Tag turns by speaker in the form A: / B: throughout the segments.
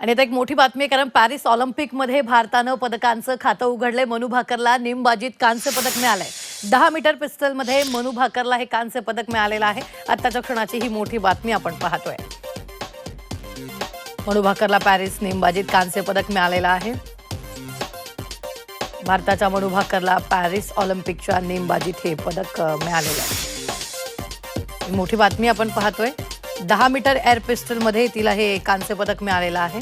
A: आणि आता एक मोठी बातमी आहे कारण पॅरिस ऑलिम्पिकमध्ये भारतानं पदकांचं खातं उघडलंय. मनू भाकरला नेमबाजीत कांस्य पदक मिळालंय. दहा मीटर पिस्तलमध्ये मनू भाकरला हे कांस्य पदक मिळालेलं आहे. आत्ताच्या क्षणाची ही मोठी बातमी आपण पाहतोय. मनू भाकरला पॅरिस नेमबाजीत कांस्य पदक मिळालेलं आहे. भारताच्या मनू भाकरला पॅरिस ऑलिम्पिकच्या नेमबाजीत हे पदक मिळालेलं आहे. मोठी बातमी आपण पाहतोय. दहा मीटर एअर पिस्टलमध्ये तिला हे कांस्य पदक मिळालेलं आहे.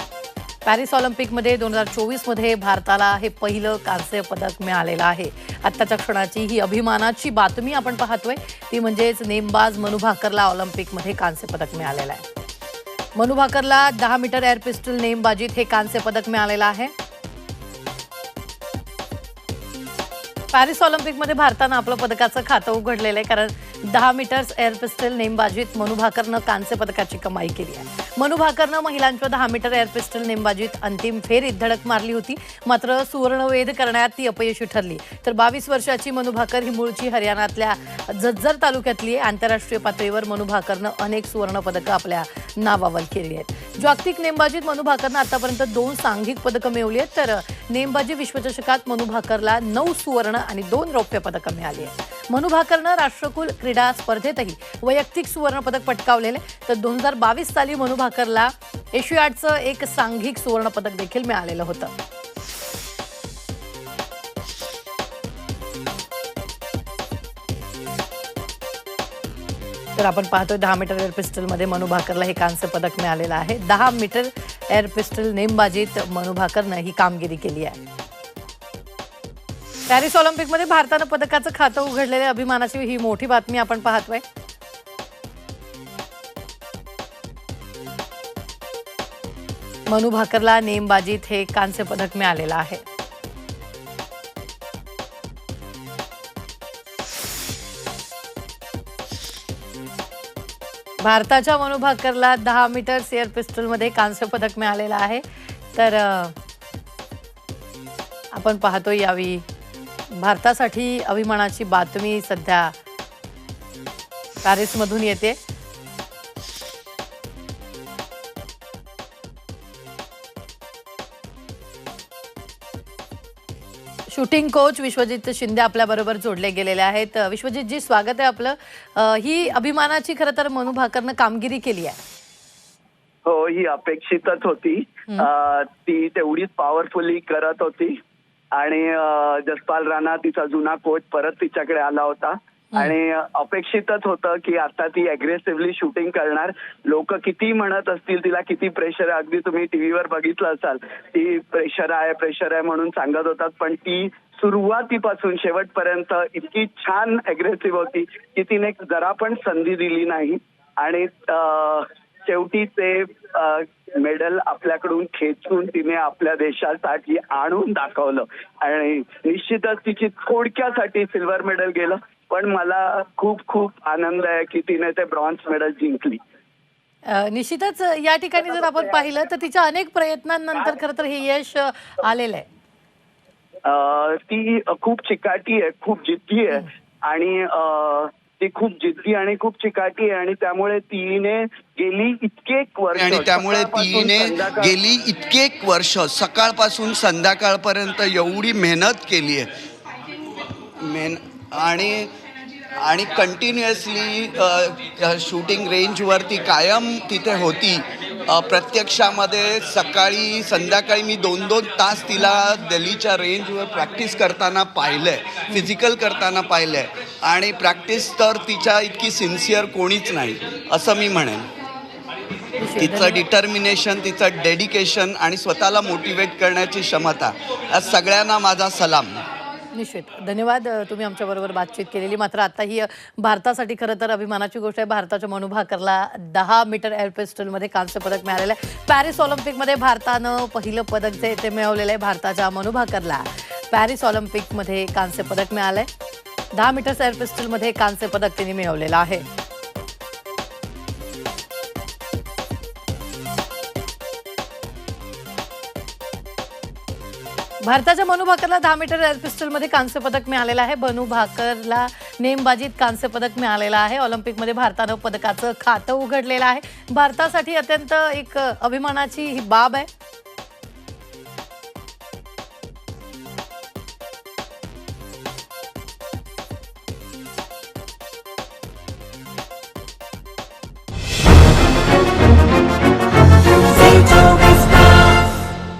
A: पॅरिस ऑलिम्पिकमध्ये दोन हजार चोवीसमध्ये भारताला हे पहिलं कांस्य पदक मिळालेलं आहे. आत्ताच्या क्षणाची ही अभिमानाची बातमी आपण पाहतोय. ती म्हणजेच नेमबाज मनू भाकरला ऑलिम्पिकमध्ये कांस्य पदक मिळालेलं आहे. मनू भाकरला दहा मीटर एअर पिस्टल नेमबाजीत हे कांस्य पदक मिळालेलं आहे. पॅरिस ऑलिम्पिकमध्ये भारतानं आपलं पदकाचं खातं उघडलेलं आहे कारण दहा मीटर्स एअर पिस्टल नेमबाजीत मनू भाकरनं कांस्य पदकाची कमाई केली आहे. मनू भाकरनं महिलांच्या दहा मीटर एअर पिस्टल नेमबाजीत अंतिम फेरीत धडक मारली होती मात्र सुवर्णवेध करण्यात ती अपयशी ठरली. तर बावीस वर्षाची मनू भाकर ही मूळची हरियाणातल्या जज्जर तालुक्यातली आहे. आंतरराष्ट्रीय पातळीवर मनू भाकरनं अनेक सुवर्ण पदकं आपल्या नावावर केली आहेत. जागतिक नेमबाजीत मनू भाकरनं आतापर्यंत दोन सांघिक पदकं मिळवली आहेत तर नेमबाजी विश्वचषकात मनू भाकरला नऊ सुवर्ण आणि दोन रौप्य पदकं मिळाली आहेत. मनू भाकरनं राष्ट्रकुल क्रीडा स्पर्धेतही वैयक्तिक सुवर्ण पदक पटकावलेले तर दोन हजार बावीस साली मनू भाकरला एशियाडचं एक सांघिक सुवर्ण पदक देखील मिळालेलं होतं. तर आपण पाहतोय दहा मीटर एअर पिस्टलमध्ये मनु भाकरला हे कांस्य पदक मिळालेलं आहे. दहा मीटर एअर पिस्टल नेमबाजीत मनु भाकरनं ही कामगिरी केली आहे. पॅरिस ऑलिम्पिकमध्ये भारतानं पदकाचं खातं उघडलेल्या अभिमानाची ही मोठी बातमी आपण पाहतोय. मनु भाकरला नेमबाजीत हे कांस्य पदक मिळालेलं आहे. भारताच्या मनु भाकरला दहा मीटर एअर पिस्टलमध्ये कांस्य पदक मिळालेलं आहे. तर आपण पाहतो यावी भारतासाठी अभिमानाची बातमी सध्या पॅरिसमधून येते. शूटिंग कोच विश्वजित शिंदे आपल्या बरोबर जोडले गेलेले आहेत. विश्वजित जी स्वागत आहे आपलं. ही अभिमानाची खरं तर मनू भाकरनं कामगिरी केली आहे.
B: हो ही अपेक्षितच होती. ती तेवढीच पॉवरफुली करत होती. आणि जसपाल राणा तिचा जुना कोच परत तिच्याकडे आला होता. आणि अपेक्षितच होतं की आता ती अग्रेसिव्हली शूटिंग करणार. लोक किती म्हणत असतील तिला किती प्रेशर आहे? अगदी तुम्ही टीव्हीवर बघितलं असाल ती प्रेशर आहे प्रेशर आहे म्हणून सांगत होतात. पण ती सुरुवातीपासून शेवटपर्यंत इतकी छान अग्रेसिव्ह होती की तिने जरा पण संधी दिली नाही. आणि शेवटी ते मेडल आपल्याकडून खेचून तिने आपल्या देशासाठी आणून दाखवलं. आणि निश्चितच तिची थोडक्यासाठी सिल्वर मेडल गेलं. पण मला खूप खूप आनंद आहे की तिने ते ब्रॉन्झ मेडल जिंकली.
A: निश्चितच या ठिकाणी जर आपण पाहिलं तर तिच्या अनेक प्रयत्नांनंतर खरं तर हे यश आलेलं आहे.
B: ती खूप चिकाटी आहे खूप जिद्दी आहे आणि ती खूप जिद्दी आणि खूप चिकाटी आहे आणि त्यामुळे तिने गेली इतकेक वर्ष.
C: आणि त्यामुळे तिने गेली इतकेक वर्ष. सकाळपासून संध्याकाळपर्यंत एवढी मेहनत केली आहे. मेन आणि आणि कंटिन्युअसली शूटिंग रेंजवरती कायम तिथे होती. प्रत्यक्षामध्ये सकाळी संध्याकाळी मी दोन दोन तास तिला दिल्लीच्या रेंजवर प्रॅक्टिस करताना पाहिलं आहे फिजिकल करताना पाहिलं आहे आणि प्रॅक्टिस तर तिच्या इतकी सिन्सिअर कोणीच नाही असं मी म्हणेन. तिचं डिटर्मिनेशन तिचं डेडिकेशन आणि स्वतःला मोटिवेट करण्याची क्षमता या सगळ्यांना माझा सलाम.
A: निश्चित. धन्यवाद तुम्ही आमच्याबरोबर बातचीत केलेली. मात्र आता ही भारतासाठी खरं तर अभिमानाची गोष्ट आहे भारताच्या मनु भाकरला दहा मीटर एअर पिस्टलमध्ये कांस्य पदक मिळालेलं आहे. पॅरिस ऑलिम्पिकमध्ये भारतानं पहिलं पदक जे ते मिळवलेलं आहे भारताच्या मनु भाकरला. पॅरिस ऑलिम्पिकमध्ये कांस्य पदक मिळालं आहे दहा मीटर एअर पिस्टलमध्ये कांस्य पदक त्यांनी मिळवलेलं आहे. भारताच्या मनू भाकरला दहा मीटर एअर पिस्टलमध्ये कांस्य पदक मिळालेलं आहे. बनू भाकरला नेमबाजीत कांस्य पदक मिळालेलं आहे. ऑलिम्पिकमध्ये भारतानं पदकाचं खातं उघडलेलं आहे. भारतासाठी अत्यंत एक अभिमानाची ही बाब आहे.